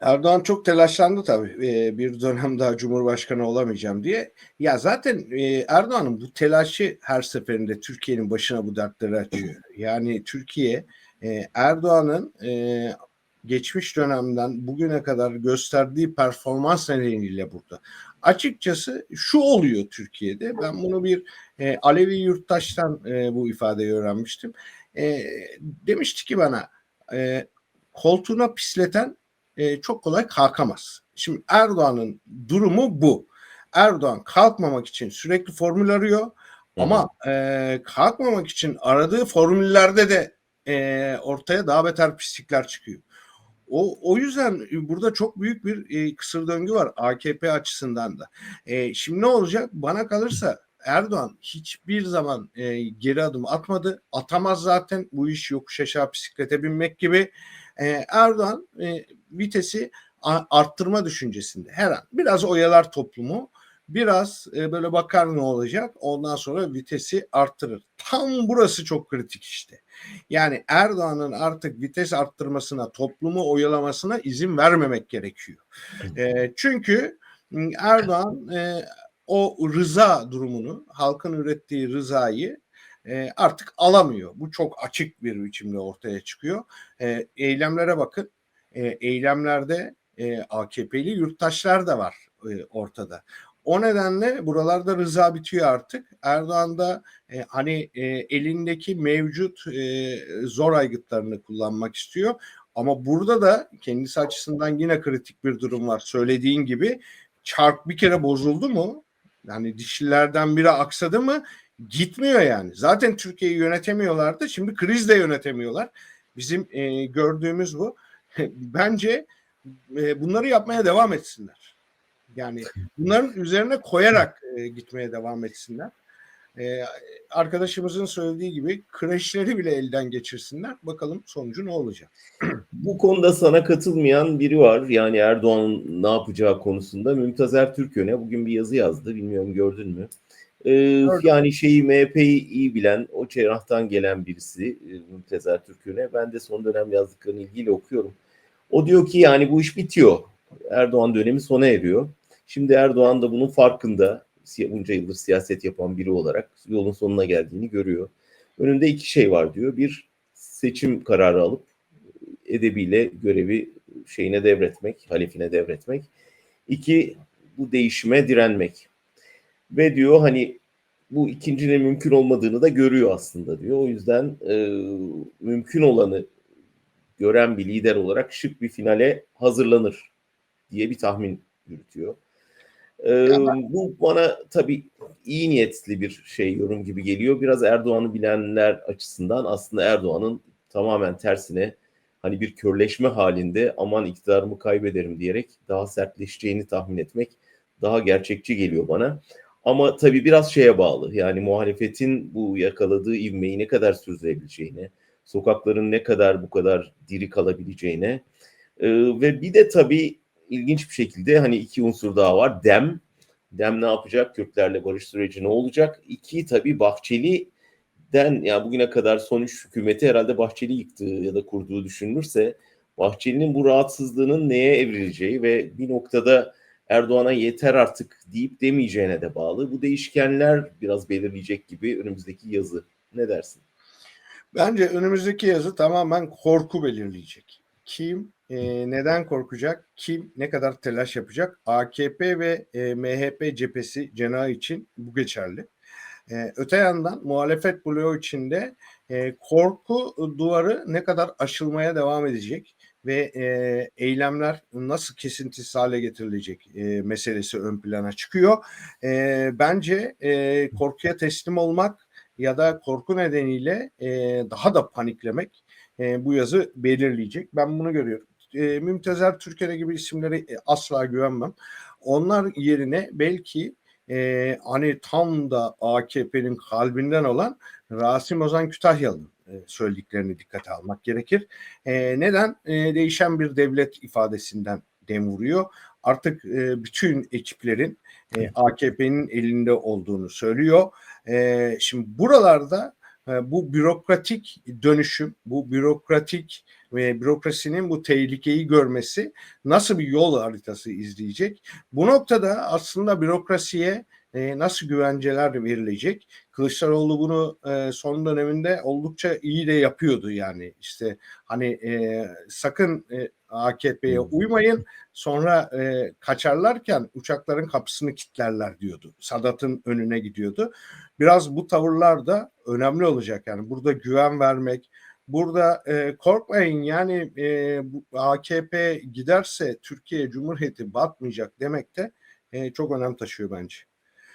Erdoğan çok telaşlandı tabii e, bir dönem daha Cumhurbaşkanı olamayacağım diye. Ya zaten e, Erdoğan'ın bu telaşı her seferinde Türkiye'nin başına bu dertleri açıyor. Yani Türkiye e, Erdoğan'ın geçmiş dönemden bugüne kadar gösterdiği performans nedeniyle burada. Açıkçası şu oluyor Türkiye'de. Ben bunu bir Alevi yurttaştan bu ifadeyi öğrenmiştim. Demişti ki bana koltuğuna pisleten e, çok kolay kalkamaz. Şimdi Erdoğan'ın durumu bu. Erdoğan kalkmamak için sürekli formül arıyor ama e, kalkmamak için aradığı formüllerde de e, ortaya daha beter pislikler çıkıyor. O, o yüzden burada çok büyük bir e, kısır döngü var AKP açısından da. E, şimdi ne olacak? Bana kalırsa Erdoğan hiçbir zaman e, geri adım atmadı. Atamaz zaten bu iş yokuş aşağı bisiklete binmek gibi. E, Erdoğan e, vitesi arttırma düşüncesinde her an biraz oyalar toplumu biraz e, böyle bakar ne olacak ondan sonra vitesi arttırır. Tam burası çok kritik işte. Yani Erdoğan'ın artık vites arttırmasına toplumu oyalamasına izin vermemek gerekiyor. E, çünkü Erdoğan e, o rıza durumunu halkın ürettiği rızayı e, artık alamıyor. Bu çok açık bir biçimde ortaya çıkıyor. E, eylemlere bakın. E, eylemlerde e, AKP'li yurttaşlar da var e, ortada. O nedenle buralarda rıza bitiyor artık. Erdoğan da e, hani e, elindeki mevcut e, zor aygıtlarını kullanmak istiyor. Ama burada da kendisi açısından yine kritik bir durum var. Söylediğin gibi çark bir kere bozuldu mu? Yani dişlilerden biri aksadı mı? Gitmiyor yani. Zaten Türkiye'yi yönetemiyorlardı. Şimdi kriz de yönetemiyorlar. Bizim e, gördüğümüz bu. Bence e, bunları yapmaya devam etsinler. Yani bunların üzerine koyarak e, gitmeye devam etsinler. E, arkadaşımızın söylediği gibi kreşleri bile elden geçirsinler. Bakalım sonucu ne olacak? Bu konuda sana katılmayan biri var. Yani Erdoğan'ın ne yapacağı konusunda. Mümtaz Ertürkön'e bugün bir yazı yazdı. Bilmiyorum gördün mü? Ee, yani şeyi MHP'yi iyi bilen, o cerrahtan gelen birisi e, Mümtaz Ertürkön'e. Ben de son dönem yazdıklarını ilgiyle okuyorum. O diyor ki yani bu iş bitiyor. Erdoğan dönemi sona eriyor. Şimdi Erdoğan da bunun farkında. Bunca yıldır siyaset yapan biri olarak yolun sonuna geldiğini görüyor. Önünde iki şey var diyor. Bir seçim kararı alıp edebiyle görevi şeyine devretmek, halifine devretmek. İki bu değişime direnmek. Ve diyor hani bu ikincinin mümkün olmadığını da görüyor aslında diyor. O yüzden e, mümkün olanı gören bir lider olarak şık bir finale hazırlanır diye bir tahmin yürütüyor. Ee, bu bana tabii iyi niyetli bir şey yorum gibi geliyor. Biraz Erdoğan'ı bilenler açısından aslında Erdoğan'ın tamamen tersine hani bir körleşme halinde aman iktidarımı kaybederim diyerek daha sertleşeceğini tahmin etmek daha gerçekçi geliyor bana. Ama tabii biraz şeye bağlı. Yani muhalefetin bu yakaladığı ivmeyi ne kadar sürdürebileceğine, sokakların ne kadar bu kadar diri kalabileceğine e, ve bir de tabii ilginç bir şekilde hani iki unsur daha var. Dem, Dem ne yapacak? Kürtlerle barış süreci ne olacak? İki tabii Bahçeli'den yani bugüne kadar son üç hükümeti herhalde Bahçeli yıktığı ya da kurduğu düşünülürse Bahçeli'nin bu rahatsızlığının neye evrileceği ve bir noktada Erdoğan'a yeter artık deyip demeyeceğine de bağlı. Bu değişkenler biraz belirleyecek gibi önümüzdeki yazı. Ne dersin? Bence önümüzdeki yazı tamamen korku belirleyecek. Kim e, neden korkacak? Kim ne kadar telaş yapacak? AKP ve e, MHP cephesi cenahı için bu geçerli. E, öte yandan muhalefet bloğu içinde e, korku duvarı ne kadar aşılmaya devam edecek ve e, eylemler nasıl kesintisiz hale getirilecek e, meselesi ön plana çıkıyor. E, bence e, korkuya teslim olmak ya da korku nedeniyle e, daha da paniklemek e, bu yazı belirleyecek. Ben bunu görüyorum. E, Mümtezer Türkiye gibi isimlere e, asla güvenmem. Onlar yerine belki e, hani tam da AKP'nin kalbinden olan Rasim Ozan Kütahyalı'nın e, söylediklerini dikkate almak gerekir. E, neden? E, değişen bir devlet ifadesinden dem vuruyor. Artık e, bütün ekiplerin e, AKP'nin elinde olduğunu söylüyor. E, şimdi buralarda e, bu bürokratik dönüşüm, bu bürokratik ve bürokrasinin bu tehlikeyi görmesi nasıl bir yol haritası izleyecek? Bu noktada aslında bürokrasiye e, nasıl güvenceler verilecek? Kılıçdaroğlu bunu e, son döneminde oldukça iyi de yapıyordu yani işte hani e, sakın e, AKP'ye Hmm. uymayın sonra e, kaçarlarken uçakların kapısını kilitlerler diyordu. Sadat'ın önüne gidiyordu. Biraz bu tavırlar da önemli olacak yani burada güven vermek, Burada e, korkmayın yani e, bu AKP giderse Türkiye Cumhuriyeti batmayacak demek de e, çok önem taşıyor bence.